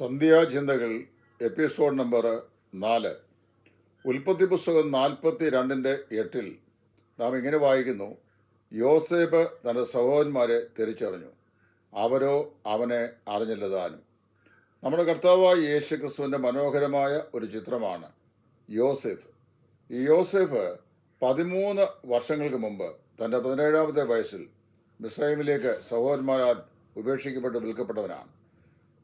സന്ധ്യാചിന്തകൾ episode number നാല്. ഉൽപ്പത്തി പുസ്തകം നാൽപ്പത്തി രണ്ടിന്റെ എട്ടിൽ നാം ഇങ്ങനെ വായിക്കുന്നു യോസേബ് തന്റെ സഹോദരന്മാരെ തിരിച്ചറിഞ്ഞു. അവരോ അവനെ അറിഞ്ഞില്ലതാനും. നമ്മുടെ കർത്താവായ യേശു ക്രിസ്തുവിന്റെ മനോഹരമായ ഒരു ചിത്രമാണ് യോസെഫ്. ഈ യോസെഫ് പതിമൂന്ന് വർഷങ്ങൾക്ക് മുമ്പ് തന്റെ പതിനേഴാമത്തെ വയസ്സിൽ മിസ്രൈമിലേക്ക് സഹോദരന്മാരാൽ ഉപേക്ഷിക്കപ്പെട്ട് വിൽക്കപ്പെട്ടവനാണ്.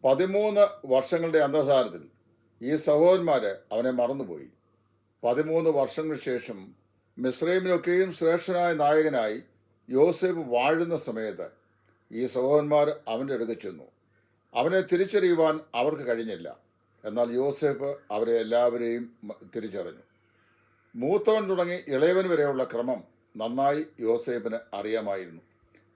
പതിമൂന്ന് വർഷങ്ങളുടെ അന്തസാരത്തിൽ ഈ സഹോദരന്മാർ അവനെ മറന്നുപോയി. പതിമൂന്ന് വർഷങ്ങൾക്ക് ശേഷം മിസ്രൈമിലൊക്കെയും ശ്രേഷ്ഠനായ നായകനായി യോസേഫ് വാഴുന്ന സമയത്ത് ഈ സഹോദരന്മാർ അവന്റെ അടുത്ത് ചെന്നു. അവനെ തിരിച്ചറിയുവാൻ അവർക്ക് കഴിഞ്ഞില്ല. എന്നാൽ യോസേഫ് അവരെ എല്ലാവരെയും തിരിച്ചറിഞ്ഞു. മൂത്തവൻ തുടങ്ങി ഇളയവൻ വരെയുള്ള ക്രമം നന്നായി യോസേഫിന് അറിയാമായിരുന്നു.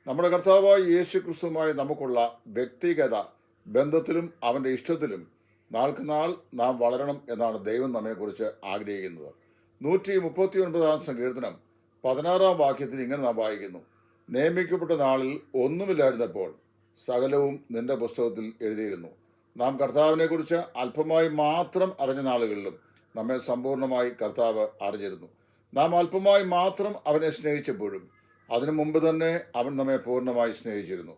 നമ്മുടെ കർത്താവായ യേശു ക്രിസ്തുമായി നമുക്കുള്ള വ്യക്തിഗത ബന്ധത്തിലും അവന്റെ ഇഷ്ടത്തിലും നാൾക്ക് നാൾ നാം വളരണം എന്നാണ് ദൈവം നമ്മെക്കുറിച്ച് ആഗ്രഹിക്കുന്നത്. നൂറ്റി മുപ്പത്തി ഒൻപതാം സങ്കീർത്തനം പതിനാറാം വാക്യത്തിൽ ഇങ്ങനെ നാം വായിക്കുന്നു. നിയമിക്കപ്പെട്ട നാളിൽ ഒന്നുമില്ലായിരുന്നപ്പോൾ സകലവും നിന്റെ പുസ്തകത്തിൽ എഴുതിയിരുന്നു. നാം കർത്താവിനെക്കുറിച്ച് അല്പമായി മാത്രം അറിഞ്ഞ നാളുകളിലും നമ്മെ സമ്പൂർണമായി കർത്താവ് അറിഞ്ഞിരുന്നു. നാം അല്പമായി മാത്രം അവനെ സ്നേഹിച്ചപ്പോഴും അതിനു മുമ്പ് തന്നെ അവൻ നമ്മെ പൂർണമായി സ്നേഹിച്ചിരുന്നു.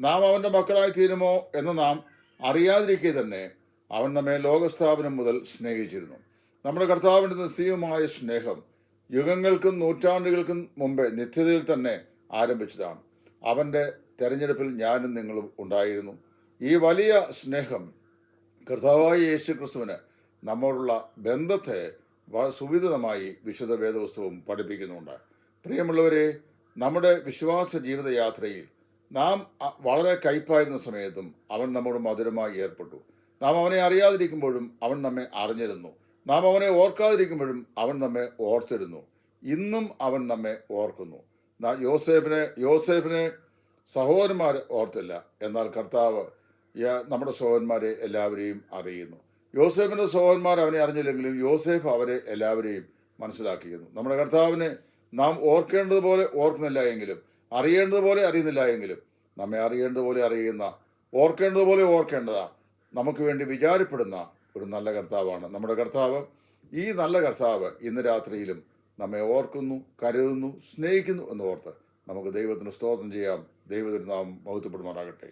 നാം അവന്റെ മക്കളായി തീരുമോ എന്ന് നാം അറിയാതിരിക്കെ തന്നെ അവൻ നമ്മെ ലോകസ്ഥാപനം മുതൽ സ്നേഹിച്ചിരുന്നു. നമ്മുടെ കർത്താവിന്റെ നിസ്സീയമായ സ്നേഹം യുഗങ്ങൾക്കും നൂറ്റാണ്ടുകൾക്കും മുമ്പേ നിത്യതയിൽ തന്നെ ആരംഭിച്ചതാണ്. അവന്റെ തെരഞ്ഞെടുപ്പിൽ ഞാനും നിങ്ങളും ഉണ്ടായിരുന്നു. ഈ വലിയ സ്നേഹം കർത്താവായ യേശു ക്രിസ്തുവിന് നമ്മോടുള്ള ബന്ധത്തെ സുവിധിതമായി വിശുദ്ധ വേദപുസ്തകവും പഠിപ്പിക്കുന്നുണ്ട്. പ്രിയമുള്ളവരെ നമ്മുടെ വിശ്വാസ ജീവിതയാത്രയിൽ നാം വളരെ കയ്പായിരുന്ന സമയത്തും അവൻ നമ്മോട് മധുരമായി ഏർപ്പെട്ടു. നാം അവനെ അറിയാതിരിക്കുമ്പോഴും അവൻ നമ്മെ അറിഞ്ഞിരുന്നു. നാം അവനെ ഓർക്കാതിരിക്കുമ്പോഴും അവൻ നമ്മെ ഓർത്തിരുന്നു. ഇന്നും അവൻ നമ്മെ ഓർക്കുന്നു. യോസേഫിനെ യോസേഫിനെ സഹോദരന്മാർ ഓർത്തില്ല. എന്നാൽ കർത്താവ് നമ്മുടെ സഹോദരന്മാരെ എല്ലാവരെയും അറിയുന്നു. യോസേഫിന്റെ സഹോദരന്മാർ അവനെ അറിഞ്ഞില്ലെങ്കിലും യോസേഫ് അവരെ എല്ലാവരെയും മനസ്സിലാക്കിയിരുന്നു. നമ്മുടെ കർത്താവിനെ നാം ഓർക്കേണ്ടതുപോലെ ഓർക്കുന്നില്ല എങ്കിലും അറിയേണ്ടതുപോലെ അറിയുന്നില്ല എങ്കിലും നമ്മെ അറിയേണ്ടതുപോലെ അറിയുന്ന ഓർക്കേണ്ടതുപോലെ ഓർക്കേണ്ടതാണ് നമുക്ക് വേണ്ടി വിചാരപ്പെടുന്ന ഒരു നല്ല കർത്താവാണ്. നമ്മുടെ കർത്താവ് ഈ നല്ല കർത്താവ് ഇന്ന് രാത്രിയിലും നമ്മെ ഓർക്കുന്നു കരുതുന്നു സ്നേഹിക്കുന്നു എന്ന് ഓർത്ത് നമുക്ക് ദൈവത്തിന് സ്തോത്രം ചെയ്യാം. ദൈവത്തിന് നാം മഹത്വപ്പെടുമാറാകട്ടെ.